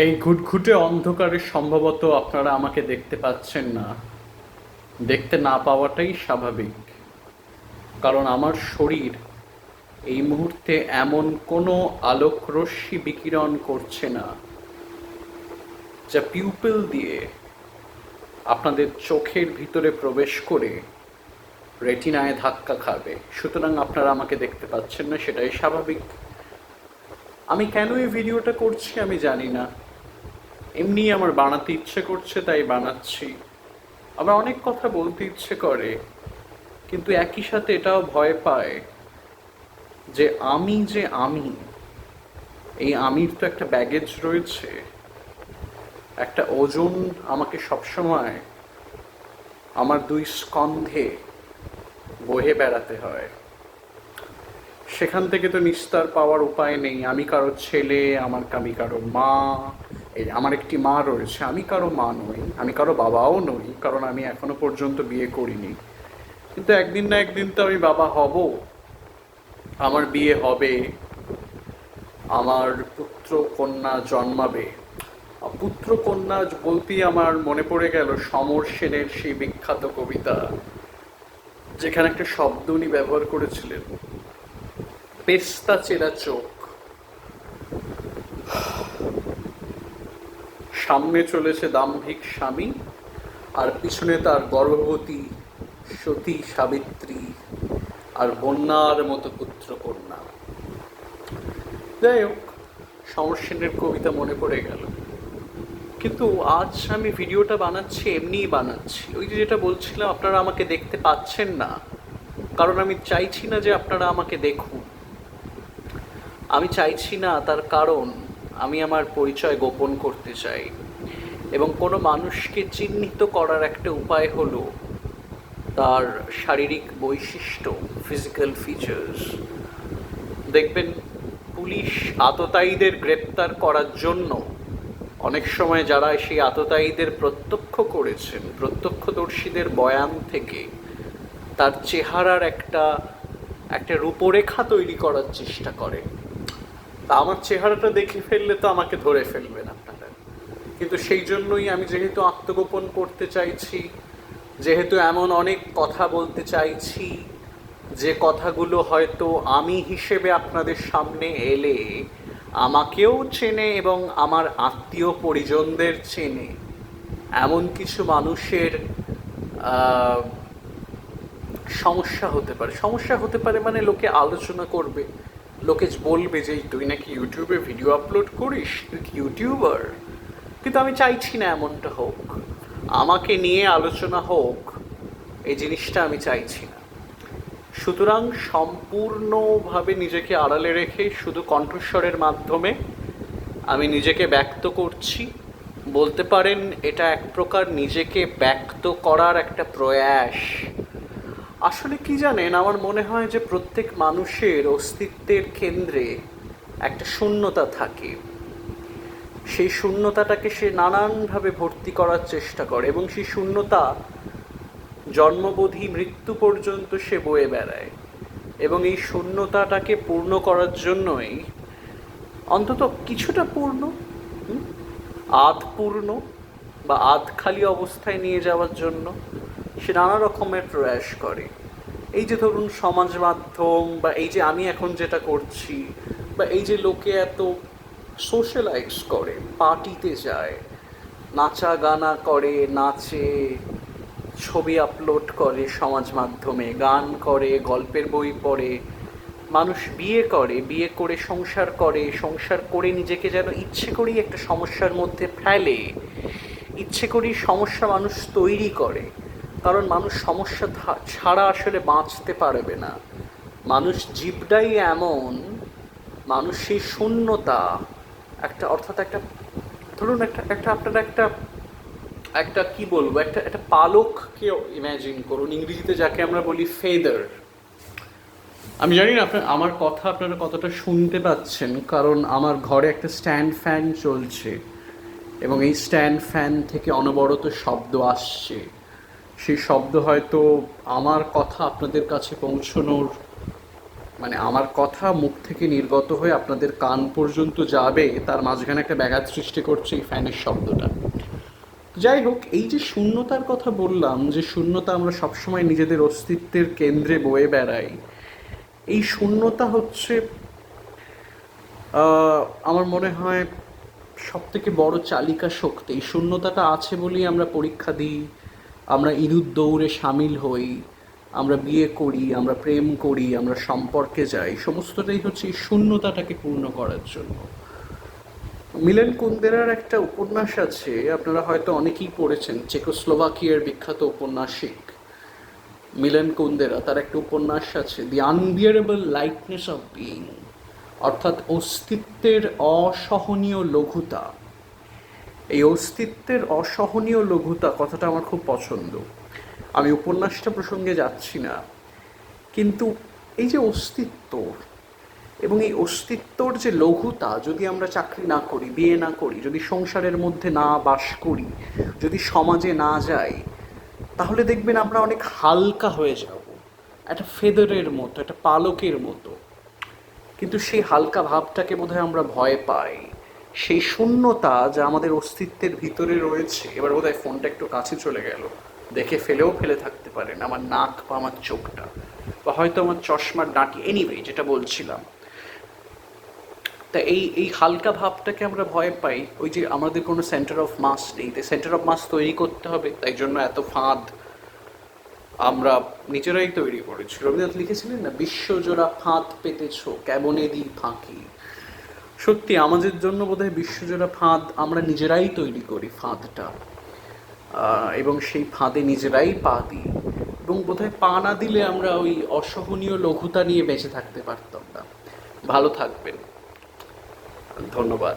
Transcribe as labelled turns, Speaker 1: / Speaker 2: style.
Speaker 1: এই ঘুটঘুটে অন্ধকারে সম্ভবত আপনারা আমাকে দেখতে পাচ্ছেন না। দেখতে না পাওয়াটাই স্বাভাবিক। কারণ আমার শরীর এই মুহূর্তে এমন কোনো আলোক রশ্মি বিকিরণ করছে না, যা পিউপিল দিয়ে আপনাদের চোখের ভিতরে প্রবেশ করে রেটিনায় ধাক্কা খাবে। সুতরাং আপনারা আমাকে দেখতে পাচ্ছেন না, সেটাই স্বাভাবিক। আমি কেন এই ভিডিওটা করছি আমি জানি না। এমনি আমার বানাতে ইচ্ছে করছে, তাই বানাচ্ছি। আবার অনেক কথা বলতে ইচ্ছে করে, কিন্তু একই সাথে এটাও ভয় পায় যে আমি যে আমি, এই আমির তো একটা ব্যাগেজ রয়েছে, একটা ওজন আমাকে সবসময় আমার দুই স্কন্ধে বহে বেড়াতে হয়। সেখান থেকে তো নিস্তার পাওয়ার উপায় নেই, আমি কারও ছেলে, আমার আমি কারও মা এই আমার একটি মা রয়েছে, আমি কারও মা নই, আমি কারও বাবাও নই, কারণ আমি এখনও পর্যন্ত বিয়ে করিনি। কিন্তু একদিন না একদিন তো আমি বাবা হব। আমার বিয়ে হবে। আমার পুত্র কন্যা জন্মাবে। পুত্র কন্যা বলতেই আমার মনে পড়ে গেল সমর সেনের সেই বিখ্যাত কবিতা, যেখানে একটা শব্দ উনি ব্যবহার করেছিলেন। পেস্তা চেরা চোখ। সামনে চলেছে দাম্ভিক স্বামী, আর পিছনে তার গর্ভবতী সতী সাবিত্রী আর বন্যার মতো পুত্র কন্যা। যাই হোক সমর সেনের কবিতা মনে পড়ে গেল। কিন্তু আজ আমি ভিডিওটা বানাচ্ছি, এমনিই বানাচ্ছি। ওই যে যেটা বলছিলাম, আপনারা আমাকে দেখতে পাচ্ছেন না। কারণ আমি চাইছি না যে আপনারা আমাকে দেখুন। আমি চাইছি না তার কারণ। আমি আমার পরিচয় গোপন করতে চাই। এবং কোনো মানুষকে চিহ্নিত করার একটা উপায় হলো তার শারীরিক বৈশিষ্ট্য ফিজিক্যাল ফিচার্স দেখবেন, পুলিশ আততায়ীদের গ্রেপ্তার করার জন্য অনেক সময় যারা সেই আততায়ীদের প্রত্যক্ষ করেছেন, প্রত্যক্ষদর্শীদের বয়ান থেকে, তার চেহারার একটা একটা রূপরেখা তৈরি করার চেষ্টা করে। তা আমার চেহারাটা দেখে ফেললে তো আমাকে ধরে ফেলবেন আপনারা। কিন্তু সেই জন্যই আমি যেহেতু আত্মগোপন করতে চাইছি, যেহেতু এমন অনেক কথা বলতে চাইছি, যে কথাগুলো হয়তো আমি হিসেবে আপনাদের সামনে এলে, আমাকেও চেনে এবং আমার আত্মীয় পরিজনদের চেনে, এমন কিছু মানুষের সমস্যা হতে পারে। সমস্যা হতে পারে মানে লোকে আলোচনা করবে। লোকে বলবে যে, তুই নাকি ইউটিউবে ভিডিও আপলোড করিস? তুই কি ইউটিউবার? কিন্তু আমি চাইছি না এমনটা হোক। আমাকে নিয়ে আলোচনা হোক, এই জিনিসটা আমি চাইছি না। সুতরাং সম্পূর্ণভাবে নিজেকে আড়ালে রেখে শুধু কণ্ঠস্বরের মাধ্যমে আমি নিজেকে ব্যক্ত করছি। বলতে পারেন, এটা এক প্রকার নিজেকে ব্যক্ত করার একটা প্রয়াস। আসলে কি জানেন, আমার মনে হয় যে প্রত্যেক মানুষের অস্তিত্বের কেন্দ্রে একটা শূন্যতা থাকে। সেই শূন্যতাটাকে সে নানানভাবে ভর্তি করার চেষ্টা করে এবং সেই শূন্যতা জন্মবোধি মৃত্যু পর্যন্ত সে বয়ে বেড়ায়। এবং এই শূন্যতাটাকে পূর্ণ করার জন্যই অন্তত কিছুটা পূর্ণ আধ পূর্ণ বা আধ খালি অবস্থায় নিয়ে যাওয়ার জন্য সে নানা রকমের প্রয়াস করে। এই যে ধরুন সমাজ মাধ্যম বা এই যে আমি এখন যেটা করছি বা এই যে লোকে এত সোশ্যালাইজ করে পার্টিতে যায়, নাচা গানা করে, নাচে, ছবি আপলোড করে সমাজ মাধ্যমে, গান করে, গল্পের বই পড়ে, মানুষ বিয়ে করে বিয়ে করে সংসার করে সংসার করে নিজেকে যেন ইচ্ছে করেই একটা সমস্যার মধ্যে ফেলে, ইচ্ছে করেই সমস্যা মানুষ তৈরি করে। কারণ মানুষ সমস্যা ছাড়া আসলে বাঁচতে পারবে না। মানুষ জীবটাই এমন, মানুষ সেই শূন্যতা, একটা অর্থাৎ একটা, ধরুন একটা একটা আপনারা একটা একটা কি বলব, একটা একটা পালককে ইমাজিন করুন, ইংরেজিতে যাকে আমরা বলি ফেদার আমি জানি না, আপনার, আমার কথা আপনারা কতটা শুনতে পাচ্ছেন, কারণ আমার ঘরে একটা স্ট্যান্ড ফ্যান চলছে, এবং এই স্ট্যান্ড ফ্যান থেকে অনবরত শব্দ আসছে। সেই শব্দ হয়তো আমার কথা আপনাদের কাছে পৌঁছানোর মানে আমার কথা মুখ থেকে নির্গত হয়ে আপনাদের কান পর্যন্ত যাবে, তার মাঝখানে একটা ব্যাঘাত সৃষ্টি করছে এই ফ্যানের শব্দটা। যাই হোক, এই যে শূন্যতার কথা বললাম, যে শূন্যতা আমরা সবসময় নিজেদের অস্তিত্বের কেন্দ্রে বয়ে বেড়াই, এই শূন্যতা হচ্ছে আমার মনে হয় সব থেকে বড় চালিকা শক্তি। এই শূন্যতাটা আছে বলেই আমরা পরীক্ষা দিই আমরা ইঁদুর দৌড়ে সামিল হই, আমরা বিয়ে করি, আমরা প্রেম করি, আমরা সম্পর্কে যাই, সমস্তটাই হচ্ছে এই শূন্যতাটাকে পূর্ণ করার জন্য। মিলেন কুন্দেরার একটা উপন্যাস আছে, আপনারা হয়তো অনেকেই পড়েছেন, চেকোস্লোভাকিয়ার বিখ্যাত ঔপন্যাসিক। মিলেন কুন্দেরা, তার একটা উপন্যাস আছে the unbearable lightness of being অর্থাৎ অস্তিত্বের অসহনীয় লঘুতা। এই অস্তিত্বের অসহনীয় লঘুতা কথাটা আমার খুব পছন্দ। আমি উপন্যাসটা প্রসঙ্গে যাচ্ছি না। কিন্তু এই যে অস্তিত্ব এবং এই অস্তিত্বর যে লঘুতা, যদি আমরা চাকরি না করি, বিয়ে না করি, যদি সংসারের মধ্যে না বাস করি, যদি সমাজে না যাই, তাহলে দেখবেন আমরা অনেক হালকা হয়ে যাব। একটা ফেদারের মতো, একটা পালকের মতো। কিন্তু সেই হালকা ভাবটাকে বোধহয় আমরা ভয় পাই। সেই শূন্যতা যা আমাদের অস্তিত্বের ভিতরে রয়েছে, এবার বোধহয় ফোনটা একটু কাছে চলে গেল। দেখে ফেলেও ফেলে থাকতে পারেন আমার নাক বা আমার চোখটা বা হয়তো আমার চশমার ডাঁটি এনিওয়ে যেটা বলছিলাম। তা এই এই হালকা ভাবটাকে আমরা ভয় পাই। ওই যে আমাদের কোনো সেন্টার অফ মাস নেই। তাই সেন্টার অফ মাস তৈরি করতে হবে। তাই জন্য এত ফাঁদ আমরা নিজেরাই তৈরি করেছি। রবীন্দ্রনাথ লিখেছিলেন না, বিশ্বজোড়া ফাঁদ পেতেছ, কেমনে দি ফাঁকি? সত্যি, আমাদের জন্য বোধহয় বিশ্বজোড়া ফাঁদ আমরা নিজেরাই তৈরি করি, ফাঁদটা। এবং সেই ফাঁদে নিজেরাই পা দিই। এবং বোধহয় পা না দিলে আমরা ওই অসহনীয় লঘুতা নিয়ে বেঁচে থাকতে পারতাম না। ভালো থাকবেন। ধন্যবাদ।